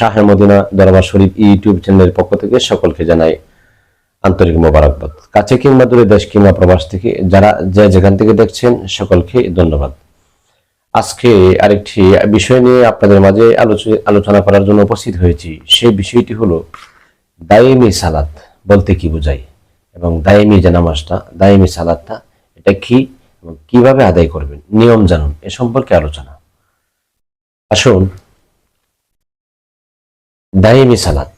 Shah Medina দরবার শরীফ YouTube চ্যানেলের পক্ষ থেকে সকলকে জানাই আন্তরিক মোবারকবাদ। কাছে কিংবা দূরে দেশ কিংবা প্রবাস থেকে যারা যে যেখান থেকে দেখছেন, সকলকে ধন্যবাদ। আজকে আরেকটি বিষয় নিয়ে আপনাদের মাঝে আলোচ- আলোচনা করার জন্য উপস্থিত হয়েছি। সেই বিষয়টি হলো দায়েমি সালাত বলতে কি বোঝায় এবং দায়েমি যে নামাজটা, দায়েমি সালাদটা এটা কি এবং কীভাবে আদায় করবেন, নিয়ম জানুন, এ সম্পর্কে আলোচনা। আসুন দায়েমি সালাত।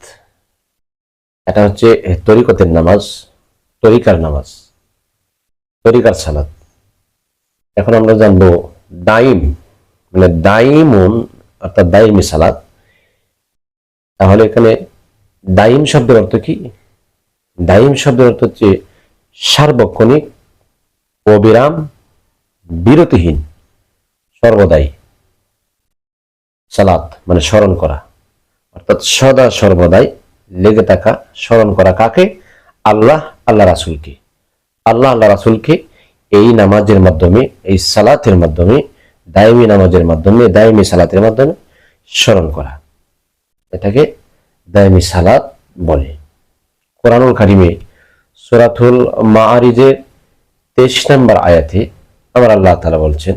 এটা হচ্ছে তরিকতের নামাজ, তরিকার নামাজ, তরিকার সালাত। এখন আমরা জানব দাইম মানে দাইমুন অর্থাৎ দাইমি সালাত। তাহলে এখানে দাইম শব্দের অর্থ কি? দাইম শব্দের অর্থ হচ্ছে সার্বক্ষণিক, অবিরাম, বিরতিহীন, সর্বদাই সালাত মানে স্মরণ করা। অর্থাৎ সদা সর্বদাই লেগে থাকা, স্মরণ করা কাকে? আল্লাহ আল্লাহ রাসুলকে। আল্লাহ আল্লাহ রাসুলকে এই নামাজের মাধ্যমে, এই সালাতের মাধ্যমে, দায়মি নামাজের মাধ্যমে, দায়মি সালাতের মাধ্যমে স্মরণ করা। এটাকে দায়মি সালাত বলে। কোরআনুল কারিমে সুরাতুল মাআরিজের তেইশ নম্বর আয়াতে আমার আল্লাহ তালা বলছেন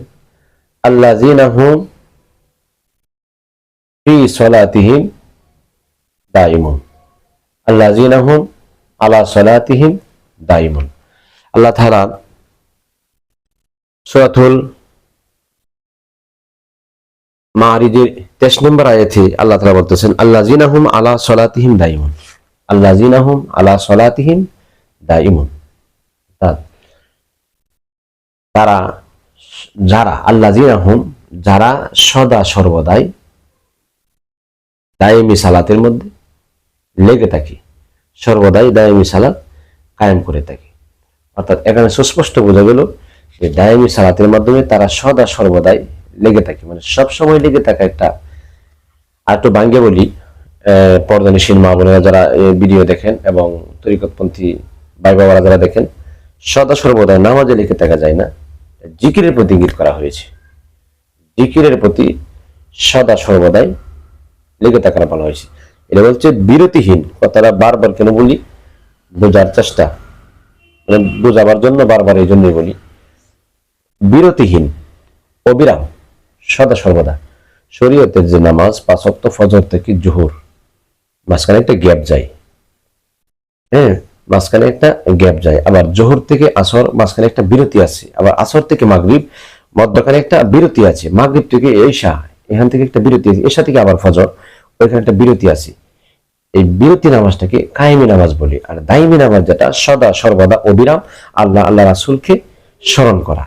আল্লাহ জিনাহুম ফি সলাতিহিম দাইমুন আল্লাহ জিনাহুম আলা সলাতিহিম আল্লাহ তাআলা সুরাতুল তেইশ নম্বর আয়াতে আল্লাহ তাআলা বলতেছেন আল্লাহ জিনাহুম আলা সলাতিহিম আল্লাহ জিনাহুম আলা সলাতিহিম তারা যারা আল্লাহ জিনাহুম যারা সদা সর্বদাই দায়মি সালাতের মধ্যে লেগে থাকে সর্বদাই দায়মি সালাত কায়েম করে থাকে। অর্থাৎ এখানে সুস্পষ্ট বোঝা গেল যে দায়মি সালাতের মাধ্যমে তারা সদা সর্বদাই লেগে থাকে। মানে সব সময় লেগে থাকা একটা আর একটু বাঙ্গে বলি আহ, পর্দানিসীন মা বোনেরা যারা ভিডিও দেখেন এবং তরিকতপন্থী ভাই বাবারা যারা দেখেন সদা সর্বদাই নামাজে লিখে থাকা যায় না। জিকিরের প্রতি ইঙ্গিত করা হয়েছে। জিকিরের প্রতি সদা সর্বদাই লেগে থাকার বলা হয়েছে। এটা বলছে বিরতিহীন, কথাটা বারবার কেন বলি? বোঝার চেষ্টা। মানে বোঝাবার জন্য বারবার এই জন্যই বলি। বিরতিহীন, অবিরাম, সদা সর্বদা। শরীয়তের যে নামাজ পাঁচক্ত ফজর থেকে জোহর, মাঝখানে একটা গ্যাপ যায়। হ্যাঁ মাঝখানে একটা গ্যাপ যায়। আবার জোহর থেকে আসর, মাঝখানে একটা বিরতি আছে। আবার আসর থেকে মাগরিব, মধ্যখানে একটা বিরতি আছে। মাগরিব থেকে এশা, এখান থেকে একটা বিরতি আছে। এশা থেকে আবার ফজর। ওইখানে একটা বিরতি আছে। এই বিরতি নামাজটাকে কায়েমি নামাজ বলি। আর দাইমি নামাজ যেটা, সদা সর্বদা অবিরাম, আল্লাহ আল্লাহ রাসুলকে স্মরণ করা।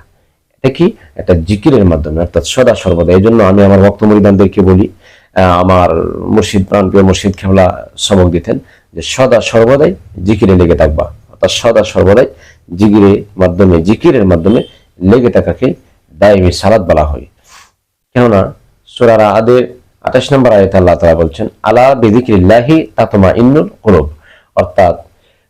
এটা কি? একটা জিকিরের মাধ্যমে, অর্থাৎ সদা সর্বদা। এই জন্য আমি আমার ভক্ত মরিদানদেরকে বলি আমার মুর্শিদ প্রাণপ্রিয় মুর্শিদ খেমলা সবক দিতেন যে, সদা সর্বদাই জিকিরে লেগে থাকবা। অর্থাৎ সদা সর্বদাই জিকিরের মাধ্যমে জিকিরের মাধ্যমে লেগে থাকাকে দায়মি সালাদ বলা হয়। কেননা সুরারা আদের আঠাশ নম্বর আয়তে আল্লাহ তালা বলছেন, আলা বেদিকিল্লাহি তাতমা ইন্নুল কুলুব। অর্থাৎ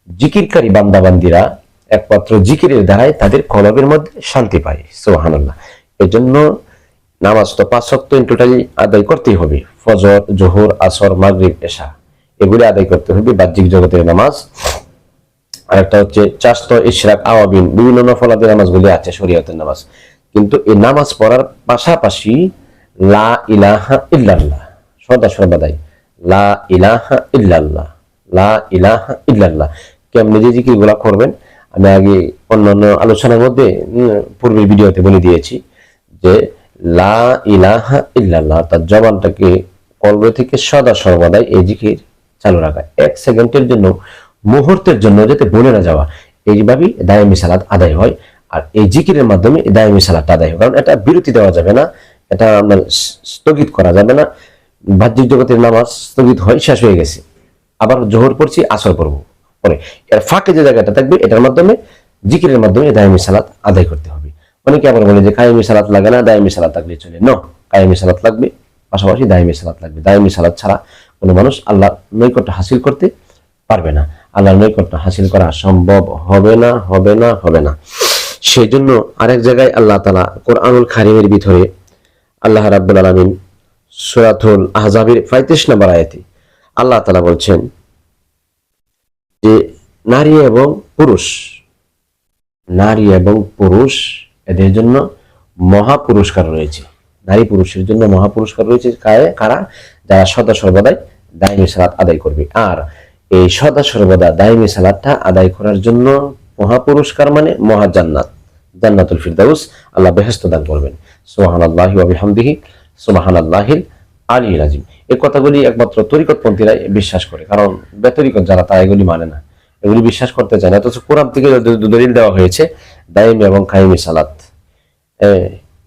জিকিরকারী বান্দাবান্দিরা একমাত্র জিকিরের দ্বারাই তাদের কলবের মধ্যে শান্তি পায় সোহানাল্লাহ এই জন্য নামাজ তো পাঁচ শক্ত টোটালি আদায় করতেই হবে, ফজর, জোহর, আসর, মাগরিব, এশা। এগুলি আদায় করতে হবে বাহ্যিক জগতের নামাজ। আরেকটা হচ্ছে চাস্ত ইশরাক, আওয়াবিন, বিভিন্ন নফলাদি নামাজগুলি আছে শরীয়তের নামাজ। কিন্তু এই নামাজ পড়ার পাশাপাশি লা ইলাহা ইল্লাল্লাহ। সদা সর্বদাই লা ইলাহা ইল্লাল্লাহ, লা ইলাহা ইল্লাল্লাহ। কেমনি যে জিকিরগুলা করবেন, আমি আগে অন্যান্য আলোচনার মধ্যে পূর্বের ভিডিওতে বলে দিয়েছি যে লা ইলাহা ইল্লাল্লাহ, তার জবানটাকে কলবে থেকে সদা সর্বদাই এই জিকির চালু রাখা। এক সেকেন্ডের জন্য, মুহূর্তের জন্য যাতে বলে না যাওয়া। এইভাবেই দায়মি সালাদ আদায় হয়। আর এই জিকিরের মাধ্যমে দায়মি সালাদটা আদায় হয়। কারণ এটা বিরতি দেওয়া যাবে না। এটা আপনার স্থগিত করা যাবে না। বাহ্যিক জগতের নামাজ স্থগিত হয় শেষ হয়ে গেছে। আবার জোহর পড়ছি, আসর পড়ব। পরে এর ফাঁকে যে জায়গাটা থাকবে, এটার মাধ্যমে জিকিরের মাধ্যমে দায়মি সালাত আদায় করতে হবে। অনেকে আবার বলে যে কায়েমি সালাত লাগে না, দায়মি সালাত লাগলে চলে। ন, কায়েমি সালাত লাগবে। পাশাপাশি দায়মি সালাত লাগবে। দায়মি সালাত ছাড়া কোনো মানুষ আল্লাহ নৈকট্য হাসিল করতে পারবে না। আল্লাহর নৈকট্য হাসিল করা সম্ভব হবে না হবে না হবে না। সেই জন্য আরেক জায়গায় আল্লাহ তালা কোরআনুল খারিমের ভিতরে আল্লাহ রাব্বুল আলমিন সুরাতুল আহজাবির পঁয়ত্রিশ নম্বর আয়াতে আল্লাহ তালা বলছেন যে, নারী এবং পুরুষ, নারী এবং পুরুষ এদের জন্য মহা পুরস্কার রয়েছে। নারী পুরুষের জন্য মহা পুরস্কার রয়েছে কায়ে কারা? যারা সদা সর্বদাই দায়মি সালাত আদায় করবে। আর এই সদা সর্বদা দায়মি সালাতটা আদায় করার জন্য মহা পুরস্কার মানে মহা জান্নাত জান্নাতুল ফিরদাউস, আল্লাহ বেহেস্ত দান করবেন। সুবাহান আল্লাহি আবিহামদিহি সুবাহান আল্লাহিল আলী রাজিম এই কথাগুলি একমাত্র তরিকতপন্থীরাই বিশ্বাস করে, কারণ বেতরিকত যারা তা এগুলি মানে না। এগুলি বিশ্বাস করতে চায় না, অথচ কোরআন থেকে দলিল দেওয়া হয়েছে দায়মি এবং কায়েমি সালাত।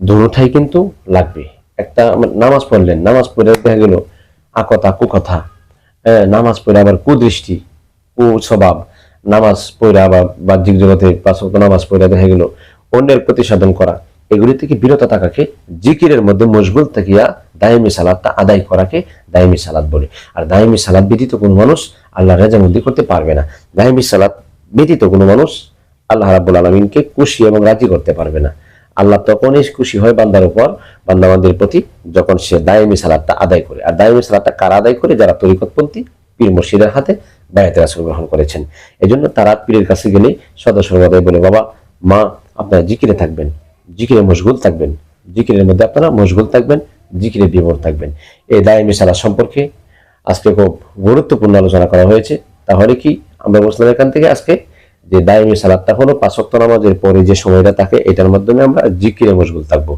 দুটাই কিন্তু লাগবে। একটা নামাজ পড়লেন, নামাজ পড়ে দেখা গেল আকথা কুকথা। নামাজ পড়ে আবার কুদৃষ্টি কু স্বভাব নামাজ পড়ে আবার বাহ্যিক জগতে পাঁচ নামাজ পড়ে দেখা গেল অন্যের প্রতি সাধন করা। এগুলি থেকে বিরত থাকাকে জিকিরের মধ্যে মশগুল থাকিয়া দায়মি সালাদটা আদায় করাকে দায়মি সালাদ বলে। আর দায়মি সালাদ ব্যতীত কোনো মানুষ আল্লাহ রেজামন্দি করতে পারবে না। দায়মি সালাদ ব্যতীত কোনো মানুষ আল্লাহ রাব্বুল আলমিনকে খুশি এবং রাজি করতে পারবে না। আল্লাহ তখনই খুশি হয় বান্দার উপর। বান্দাবান্দির প্রতি যখন সে দায়মি সালাদটা আদায় করে। আর দায়মি সালাদটা কারা আদায় করে? যারা তরিকতপন্থী, পীর মুর্শিদের হাতে বায়াতে রাসুল গ্রহণ করেছেন। এজন্য তারা পীরের কাছে গেলে সদা সর্বদাই বলে, বাবা, মা আপনারা জিকিরে থাকবেন, জিকিরে মশগুল থাকবেন, জিকিরের মধ্যে আপনারা মশগুল থাকবেন, জিকিরে বিভোর থাকবেন। এই দায়মি সালা সম্পর্কে আজকে খুব গুরুত্বপূর্ণ আলোচনা করা হয়েছে। তাহলে কি আমরা বলছিলাম এখান থেকে আজকে যে দায়মি সালাদটা হলো পাঁচক্ত নামাজের পরে যে সময়টা থাকে, এটার মাধ্যমে আমরা জিকিরে মশগুল থাকব।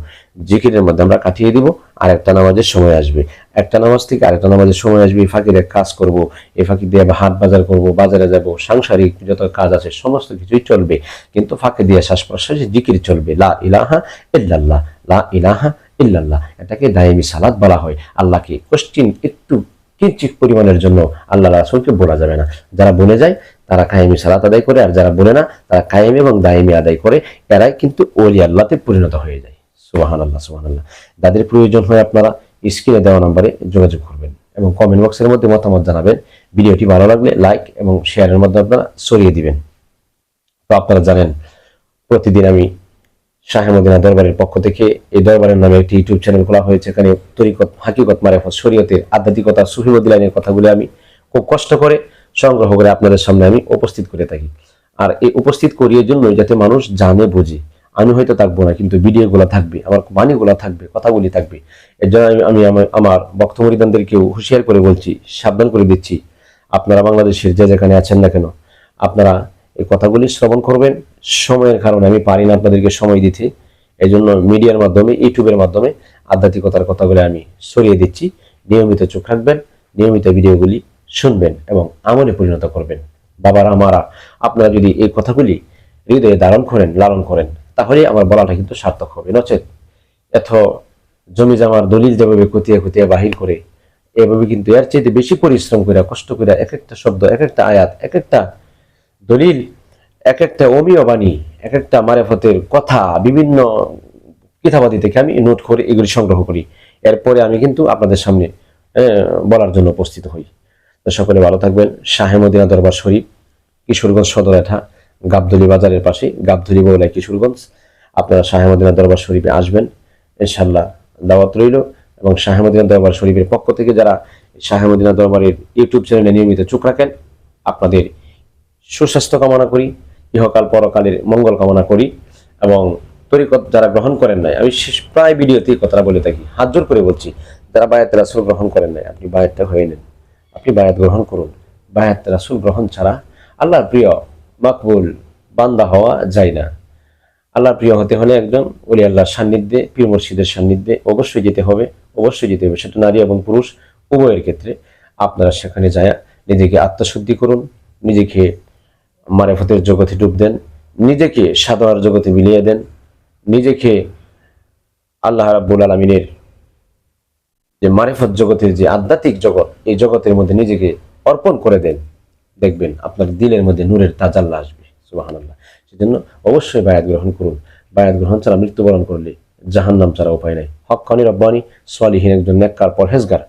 জিকিরের মধ্যে আমরা কাটিয়ে দিব আর একটা নামাজের সময় আসবে। একটা নামাজ থেকে আরেকটা নামাজের সময় আসবে, এই ফাঁকির এক কাজ করব, এই ফাঁকি দিয়ে হাট বাজার করব, বাজারে যাব, সাংসারিক যত কাজ আছে, সমস্ত কিছুই চলবে। কিন্তু ফাঁকে দিয়ে শ্বাস প্রশ্বাসে জিকির চলবে। লা ইলাহা ইল্লাল্লাহ, লা ইলাহা ইল্লাল্লাহ, এটাকে দায়মি সালাদ বলা হয়। আল্লাহকে কোশ্চিন একটু কিঞ্চিত পরিমাণের জন্য আল্লাহ রাসুলকে বলা যাবে না। যারা বলে যায়, তারা কায়েমি সালাত আদায় করে, আর যারা বলে না, তারা কায়েমি এবং দায়েমি আদায় করে, এরাই কিন্তু ওলি আল্লাহতে পরিণত হয়ে যায়। সুবাহান আল্লাহ সুবাহান আল্লাহ যাদের প্রয়োজন হয় আপনারা স্ক্রিনে দেওয়া নম্বরে যোগাযোগ করবেন এবং কমেন্ট বক্সের মধ্যে মতামত জানাবেন। ভিডিওটি ভালো লাগলে লাইক এবং শেয়ারের মধ্যে আপনারা সরিয়ে দিবেন। তো আপনারা জানেন, প্রতিদিন আমি শাহেমদিনা দরবারের পক্ষ থেকে এই দরবারের নামে একটি ইউটিউব চ্যানেল খোলা হয়েছে। এখানে তরিকত, হাকিকত, মারেফত, শরীয়তের আধ্যাত্মিকতা সুহিমদিলাইনের কথাগুলো আমি খুব কষ্ট করে সংগ্রহ করে আপনাদের সামনে আমি উপস্থিত করে থাকি। আর এই উপস্থিত করিয়ে জন্য যাতে মানুষ জানে, বুঝে। আমি হয়তো থাকব না, কিন্তু ভিডিওগুলো থাকবে, আমার বাণীগুলো থাকবে, কথাগুলি থাকবে। এর জন্য আমি- আমি আমার- আমার বক্তমরিদানদেরকেও হুঁশিয়ার করে বলছি, সাবধান করে দিচ্ছি। আপনারা বাংলাদেশের যে যেখানে আছেন না কেন, আপনারা এই কথাগুলি শ্রবণ করবেন। সময়ের কারণে আমি পারি না আপনাদেরকে সময় দিতে। এই জন্য মিডিয়ার মাধ্যমে, ইউটিউবের মাধ্যমে আধ্যাত্মিকতার কথাগুলি আমি সরিয়ে দিচ্ছি। নিয়মিত চোখ রাখবেন, নিয়মিত ভিডিওগুলি শুনবেন এবং আমলে পরিণত করবেন। বাবারা আমারা আপনারা যদি এই কথাগুলি হৃদয়ে ধারণ করেন, লালন করেন, তাহলে আমার বলাটা কিন্তু সার্থক হবে। নচেত এত জমি জামার দলিল যেভাবে কুতিয়ে কুতিয়ে বাহির করে, এভাবে কিন্তু এর চাইতে বেশি পরিশ্রম করে কষ্ট করে এক একটা শব্দ, এক একটা আয়াত, এক একটা দলিল এক একটা অমীয় বাণী এক একটা মারেফতের কথা, বিভিন্ন কিতাবাদি থেকে আমি নোট করে এগুলি সংগ্রহ করি। এরপরে আমি কিন্তু আপনাদের সামনে বলার জন্য উপস্থিত হই। তো সকলে ভালো থাকবেন। শাহেমদিনা দরবার শরীফ, কিশোরগঞ্জ সদর এঠা গাবধলি বাজারের পাশে গাবধলি বৌলাই কিশোরগঞ্জ। আপনারা শাহেমদিনা দরবার শরীফে আসবেন। ইনশাল্লাহ দাওয়াত রইল এবং শাহেমদিনা দরবার শরীফের পক্ষ থেকে যারা শাহেমদিনা দরবারের ইউটিউব চ্যানেলে নিয়মিত চোখ রাখেন, আপনাদের সুস্বাস্থ্য কামনা করি, ইহকাল পরকালের মঙ্গল কামনা করি এবং তরিকত যারা গ্রহণ করেন নাই, আমি প্রায় ভিডিওতে এই কথাটা বলে থাকি, হাত জোর করে বলছি, যারা বায়াত রাসুল গ্রহণ করেন নাই, আপনি বায়াতটা হয়ে নেন, আপনি বায়াত গ্রহণ করুন। বায়াত রাসুল গ্রহণ ছাড়া আল্লাহর প্রিয় মাকবুল বান্দা হওয়া যায় না। আল্লাহর প্রিয় হতে হলে একজন ওলি আল্লাহর সান্নিধ্যে, পীর মুর্শিদের সান্নিধ্যে অবশ্যই যেতে হবে, অবশ্যই যেতে হবে। সেটা নারী এবং পুরুষ, উভয়ের ক্ষেত্রে আপনারা সেখানে যায় নিজেকে আত্মশুদ্ধি করুন, নিজেকে মারেফতের জগতে ডুব দেন, নিজেকে সাধনার জগতে মিলিয়ে দেন, নিজেকে আল্লাহ রাব্বুল আলমিনের যে মারেফত জগতের যে আধ্যাত্মিক জগৎ, এই জগতের মধ্যে নিজেকে অর্পণ করে দেন। দেখবেন আপনার দিলের মধ্যে নূরের তাজাল্লা আসবে সুবাহান আল্লাহ সেজন্য অবশ্যই বায়াত গ্রহণ করুন। বায়াত গ্রহণ ছাড়া মৃত্যুবরণ করলে জাহান্নাম ছাড়া উপায় নাই। হক হকানি রব্বানি সোয়ালিহীন একজন নেককার পরহেজগার,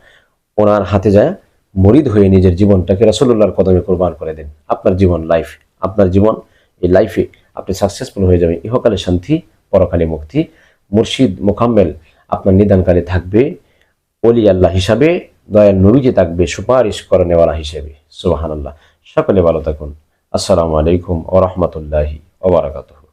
ওনার হাতে যায় মরিদ হয়ে নিজের জীবনটাকে রাসুল্লাহর কদমে কোরবান করে দেন। আপনার জীবন লাইফ আপনার জীবন, এই লাইফে আপনি সাকসেসফুল হয়ে যাবেন। ইহকালে শান্তি, পরকালে মুক্তি। মুর্শিদ মোকাম্মেল আপনার নিদানকালে থাকবে। অলি আল্লাহ হিসাবে দয়াল নবীজি থাকবে, সুপারিশ করে নেওয়ালা হিসেবে। সুবাহান আল্লাহ সকলে ভালো থাকুন। আসসালামু আলাইকুম ও রহমতুল্লাহি ওবরাকাতুহ